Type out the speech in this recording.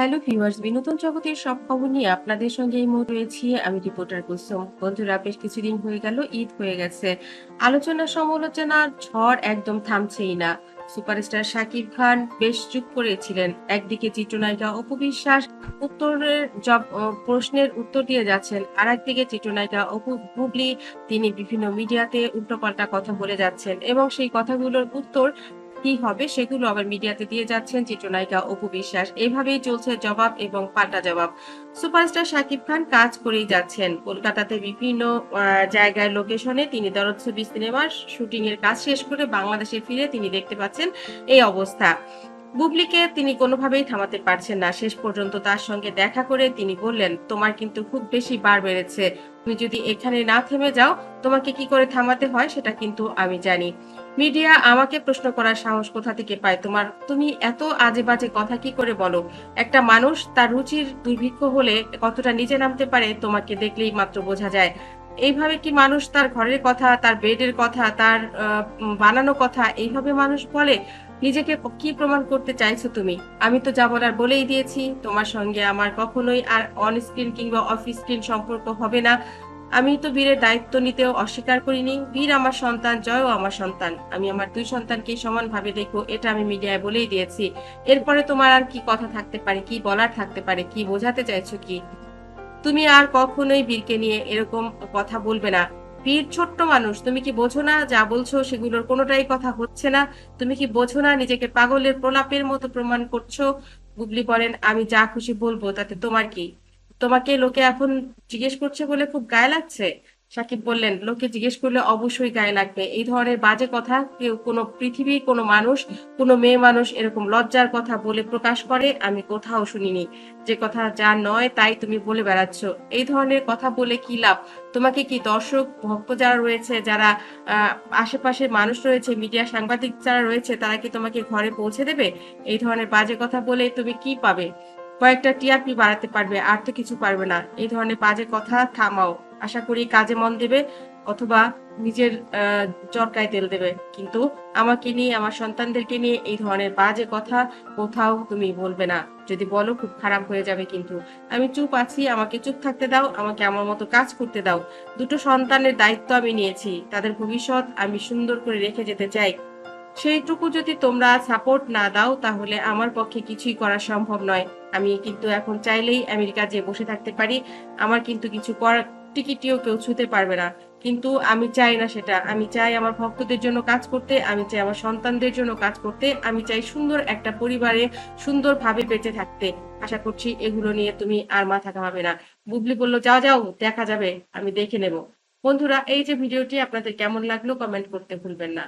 Hello viewers বিনোদন জগতের সব খবর নিয়ে আপনাদের সঙ্গে এই মুহূর্তে রয়েছি। আমি রিপোর্টার কুসুম। বন্ধুরা, বেশ কিছুদিন হয়ে গেল, ঈদ হয়ে গেছে। আলোচনা সমালোচনার ঝড় একদম থামছেই না। সুপারস্টার শাকিব খান বেশ চুপ করেছিলেন। একদিকে চিত্রনায়িকা অপু বিশ্বাস উত্তরের জব প্রশ্নের উত্তর দিয়ে যাচ্ছেন আর একদিকে চিত্রনায়িকা অপু বুবলি তিনি বিভিন্ন মিডিয়াতে উল্টোপাল্টা কথা বলে যাচ্ছেন এবং সেই কথাগুলোর উত্তর কি হবে সেগুলো আবার মিডিয়াতে দিয়ে যাচ্ছেন চিত্রনায়িকা অপু বিশ্বাস। এভাবেই চলছে জবাব এবং পাল্টা জবাব। সুপারস্টার শাকিব খান কাজ করেই যাচ্ছেন। কলকাতাতে বিভিন্ন জায়গায় লোকেশনে তিনি দরদ ছবি সিনেমার শুটিং এর কাজ শেষ করে বাংলাদেশে ফিরে তিনি দেখতে পাচ্ছেন এই অবস্থা। বুবলিকে তিনি কোনোভাবেই থামাতে পারছেন না। শেষ পর্যন্ত তার সঙ্গে দেখা করে তিনি বললেন, তোমার কিন্তু খুব বেশি বার বেড়েছে। তুমি যদি এখানে না থেমে যাও, তোমাকে কি করে থামাতে হয় সেটা কিন্তু আমি জানি। মিডিয়া আমাকে প্রশ্ন করার সাহস কোথা থেকে পায়? তোমার, তুমি এত আজে বাজে কথা কি করে বলো? একটা মানুষ তার রুচির দুর্ভিক্ষ হলে কতটা নিচে নামতে পারে তোমাকে দেখলেই মাত্র বোঝা যায়। এইভাবে কি মানুষ তার ঘরের কথা, তার বেডের কথা, তার বানানো কথা এইভাবে মানুষ বলে? নিজেকে কি প্রমাণ করতে চাইছো তুমি? আমি তো যা বলার বলেই দিয়েছি, তোমার সঙ্গে আমার কখনোই আর অন স্ক্রিন কিংবা অফ স্ক্রিন সম্পর্ক হবে না। আমি তো বীরের দায়িত্ব নিতেও অস্বীকার করিনি। বীর আমার সন্তান, জয়ও আমার সন্তান। আমি আমার দুই সন্তানকে সমানভাবে দেখো এটা আমি মিডিয়ায় বলেই দিয়েছি। এরপরে তোমার আর কি কথা থাকতে পারে, কি বলার থাকতে পারে, কি বোঝাতে চাইছো কি? তুমি আর কখনোই বীরকে নিয়ে এরকম কথা বলবে না। বীর ছোট্ট মানুষ, তুমি কি বোঝো না যা বলছো সেগুলোর কোনোটাই কথা হচ্ছে না? তুমি কি বোঝো না নিজেকে পাগলের প্রলাপের মতো প্রমাণ করছ? গুগলি বলেন, আমি যা খুশি বলব, তাতে তোমার কি? তোমাকে লোকে এখন জিজ্ঞেস করছে বলে খুব গায়ে লাগছে? সাকিব বললেন লোকে জিজ্ঞেস করলে অবশ্যই গায়ে লাগবে। এই ধরনের বাজে কথা কেউ, কোনো পৃথিবীর কোনো মানুষ, কোনো মেয়ে মানুষ এরকম লজ্জার কথা বলে প্রকাশ করে, আমি কোথাও শুনিনি। যে কথা যা নয় তাই তুমি বলে বেড়াচ্ছ। এই ধরনের কথা বলে কি লাভ? তোমাকে কি দর্শক, ভক্ত যারা রয়েছে, যারা আশেপাশে মানুষ রয়েছে, মিডিয়া সাংবাদিক যারা রয়েছে, তারা কি তোমাকে ঘরে পৌঁছে দেবে? এই ধরনের বাজে কথা বলে তুমি কি পাবে? কয়েকটা টিআরপি বাড়াতে পারবে, আর তো কিছু পারবে না। এই ধরনের বাজে কথা থামাও। আশা করি কাজে মন দেবে অথবা নিজের চরকায় তেল দেবে। কিন্তু আমাকে নিয়ে, আমার সন্তানদেরকে নিয়ে এই ধরনের বাজে কথা কোথাও তুমি বলবে না। যদি বলো, খুব খারাপ হয়ে যাবে কিন্তু। আমি চুপ আছি, আমাকে চুপ থাকতে দাও, আমাকে আমার মতো কাজ করতে দাও। দুটো সন্তানের দায়িত্ব আমি নিয়েছি, তাদের ভবিষ্যৎ আমি সুন্দর করে রেখে যেতে চাই। সেইটুকু যদি তোমরা সাপোর্ট না দাও, তাহলে আমার পক্ষে কিছুই করা সম্ভব নয়। আমি কিন্তু এখন চাইলেই আমেরিকা যে বসে থাকতে পারি। আমার কিন্তু কিছু করার টিকিটিও কেউ ছুতে পারবে না। কিন্তু আমি চাই না সেটা। আমি চাই আমার ভক্তদের জন্য কাজ করতে, আমি চাই আমার সন্তানদের জন্য কাজ করতে, আমি চাই সুন্দর একটা পরিবারে সুন্দরভাবে বেঁচে থাকতে। আশা করছি এগুলো নিয়ে তুমি আর মাথা ঘামাবে না। বুবলি বলল, যাও যাও, দেখা যাবে, আমি দেখে নেব। বন্ধুরা, এই যে ভিডিওটি আপনাদের কেমন লাগল কমেন্ট করতে ভুলবেন না।